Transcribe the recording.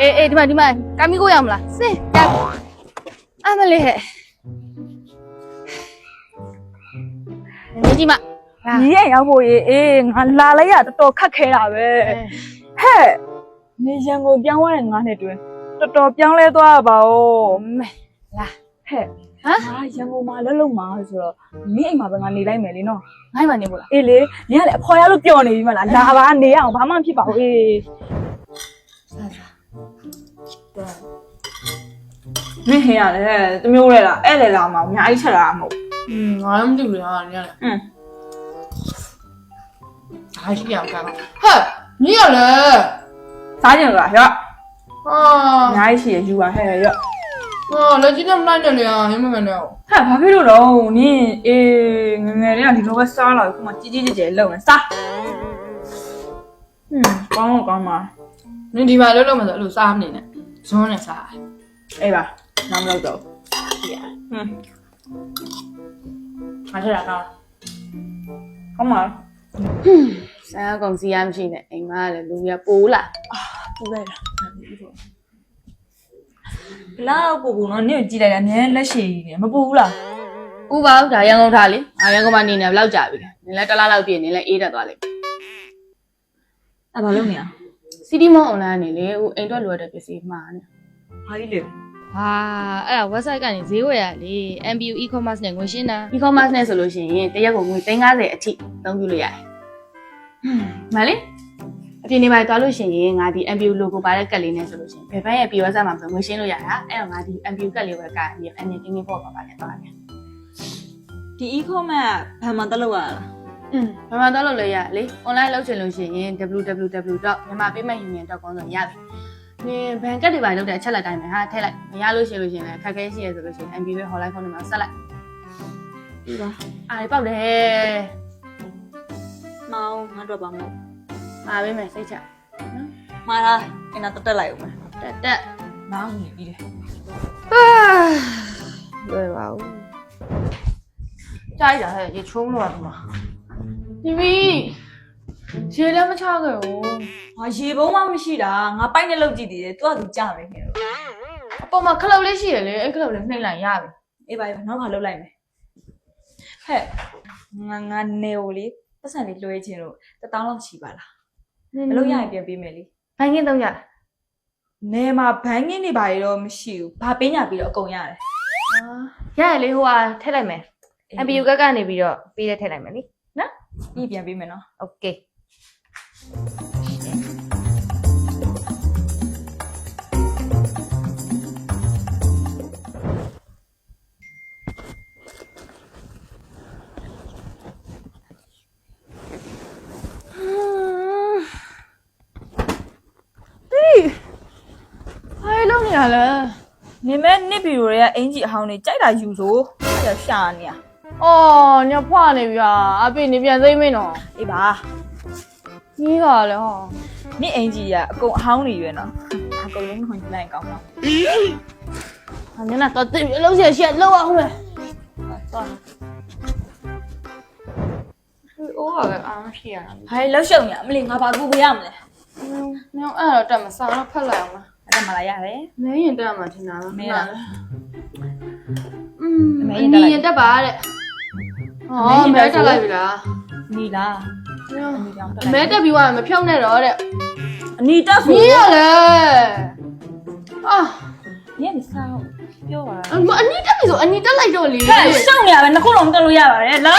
အေးအေးဒီမှာဒီမှာကာမီကိုရမလားစင်ကအမလေးဟဲ့နေကြီးမလာညီရဲ့ရောက်ဖို့ရေးအေးငါလာလိုက်ရတော်တော်ခက်ခဲတာပဲဟဲ့နေရန်ကိုပြောင်းသွားတဲ့ငါနဲ့တွင်တော်တော်ပြောင်းလဲသွားတာပါ哦မဲလာဟဲ့ဟမ်ငါရန်ကုန်မှာလှုပ်လှုပ်မှာဆိုတော့ညီအိမ်မှာပဲငါနေလိုက်မယ်လေနော်ငိုင်းမနေဘူးလားအေးလေညီကလည်းအဖေါ်ရလို့ပျော်နေပြီမလားလာပါနေရအောင်ဘာမှမဖြစ်ပါဘူးအေး မင်းဟင်းရတယ်တမျိုးလေလားအဲ့လေလားမအောင်အများကြီးချက်လာမှာမဟုတ် อืมငါလည်းမသိဘူးလေဟာညလည်း อืม အားရှိအောင်ကောင်းဟဲ့ညီရလေ စားကြင်လားရော့ ဟာ အများကြီးရှိရယူပါဟဲ့ရော့ ဟာလက်ကြီးနဲ့မလိုက်နဲ့လေဟာရမမနဲ့ ဟဲ့ဘာဖြစ်လို့လဲနင်းအေးငယ်ငယ်လေးကဒီလိုပဲစားလာခုမှကြီးကြီးကျယ်ကျယ်လုံနေစားဟွန်းကောင်းတော့ကောင်းပါ နင်ဒီမှာလုံးလုံးမဆိုအဲ့လိုစားမနေနဲ့ဇွန်းနဲ့စားအေးပါနောက်မလို့တော့ဟွန်းအားရတာကောင်းကောင်းပါဆန်ကောင်စီရမရှိနဲ့အိမ်မကလည်းလူရပိုးလာပူလိုက်တာဘလောက်ပူပူနော်နင့်ကိုကြည့်လိုက်တာအများလက်ရှိနေမပူဘူးလားဥပါဦးဒါရန်ကုန်ထားလေအာရန်ကုန်မှာနေနေဘယ်လောက်ကြာပြီလဲနင်လည်းတစ်လားလောက်ပြည့်နေလဲအေးတတ်သွားလိမ့်အဲ့ဘာလုပ်နေရ စီတီမွန်အွန်လိုင်းနေလေဟိုအိမ်အတွက်လိုရတဲ့ပစ္စည်းမှာနေဘာကြီးလဲဟာအဲ့ဒါ website ကနေဈေးဝယ်ရလေ MBU e-commerce နဲ့ငွေရှင်းတာ e-commerce နဲ့ဆိုလို့ရှိရင်တရက်ကိုငွေ350အထိအသုံးပြုလို့ရတယ်။မလေးအပြင်နေပါသွားလို့ရှိရင်ငါဒီ MBU logo ပါတဲ့ကတ်လေးနဲ့ဆိုလို့ရှိရင်ဘယ်ဘက်ရဲ့ POS မှာဆိုငွေရှင်းလို့ရတာအဲ့တော့ငါဒီ MBU ကတ်လေးဝယ်ကရင်အမြင်ကင်းကင်းပေါ့ပါပါနဲ့သွားတယ်ဒီ e-commerce ဘယ်မှာတက်လို့ရလား။ อืมဘာမှတော့လုပ်လို့ရလေ online လုပ်ချင်လို့ရှိရင် www.myanmarpaymentunion.com ဆိုရတယ်။နင်ဘန်ကတ်တွေပါလုပ်တဲ့အချက်လက်တိုင်းပဲဟာထည့်လိုက်မရလို့ရှိလို့ရှိရင်လည်းခက်ခဲရှိရဆိုလို့ရှိရင် MBU ရဲ့ hotline phone နံပါတ်ဆက်လိုက်ဒီပါအားပေါက်တယ်မောင်ငါတော့ပါမလို့မှာပေးမယ်စိတ်ချမှားလားအင်းတော့တက်လိုက်ဦးမယ်တက်တက်မောင်နေပြီလေလွယ်ပါဦးကြားရဟဲ့ရေချုံးလို့ရမှာ ဒီမီရေလည်းမချခဲ့ဘူးဟာရေပုံးမှမရှိတာငါပိုက်နဲ့လောက်ကြည့်သေးတယ်သူကသူကြမယ်ခင်ဗျအပေါ်မှာခလုတ်လေးရှိရလေအဲ့ခလုတ်လေးနှိမ့်လိုက်ရပြီအေးပါပါနောက်ခါလောက်လိုက်မယ်ဟဲ့ငါငါနေကိုလေပတ်စံလေးလွှဲခြင်းလို့တတောင်းလောက်ချီပါလားဘလို့ရရင်ပြန်ပေးမယ်လေဘိုင်းကင်းတော့ရနေမှာဘန်းကင်းတွေဘာတွေတော့မရှိဘူးဘာပေးညာပြီးတော့အကုန်ရတယ်ရရလေဟိုဟာထည့်လိုက်မယ် MPU ကကနေပြီးတော့ပေးတဲ့ထည့်လိုက်မယ်လी ίδια επίμενο. Οκ. Okay. Hey, lâu nè là. 你们那比如呀，人家好呢，再来就说，还要下呢。 အင်ဂျီအဟောင်းတွေကြိုက်တာယူဆိုအဲ့ဒါရှာနေရအော်ညဖွာနေပြီဟာအဖေနေပြန်သိမ့်မင်းတော့အေးပါကြီးပါလေဟောနစ်အင်ဂျီကအကုန်အဟောင်းတွေရွယ်နော်အကုန်လုံးခွန်ကြည့်လိုက်ကောင်းတော့ဟာညနာတော့တိအလုံးဆက်ရှက်လောက်အောင်မယ်သွားအိုးဟာကအားမရှိရတာဟိုင်လောက်ရှုံရအမလီငါဘာကူပေးရမလဲညောင်းအဲ့တော့တက်မစားတော့ဖက်လိုက်အောင်လားအဲ့ဒါမှလာရတယ်မင်းရင်တက်မှာထင်တာလားမင်းလားอืมအမေအရင်တက်လိုက်နီရင်တက်ပါတဲ့ ဟောအမေမဲရင်တက်တက်လိုက်ပြီလားနီလားအနီကြောင့်တက်မဲလိုက်တက်ပြီးသွားရင်မဖြုတ်နဲ့တော့တဲ့အနီတက်ဆိုကြီးရလေအာညနေစားပြောပါအနီတက်ပြီဆိုအနီတက်လိုက်တော့လေဟဲ့ရှောင်းနေရပဲနှစ်ခုလုံးတက်လို့ရပါတယ်လာ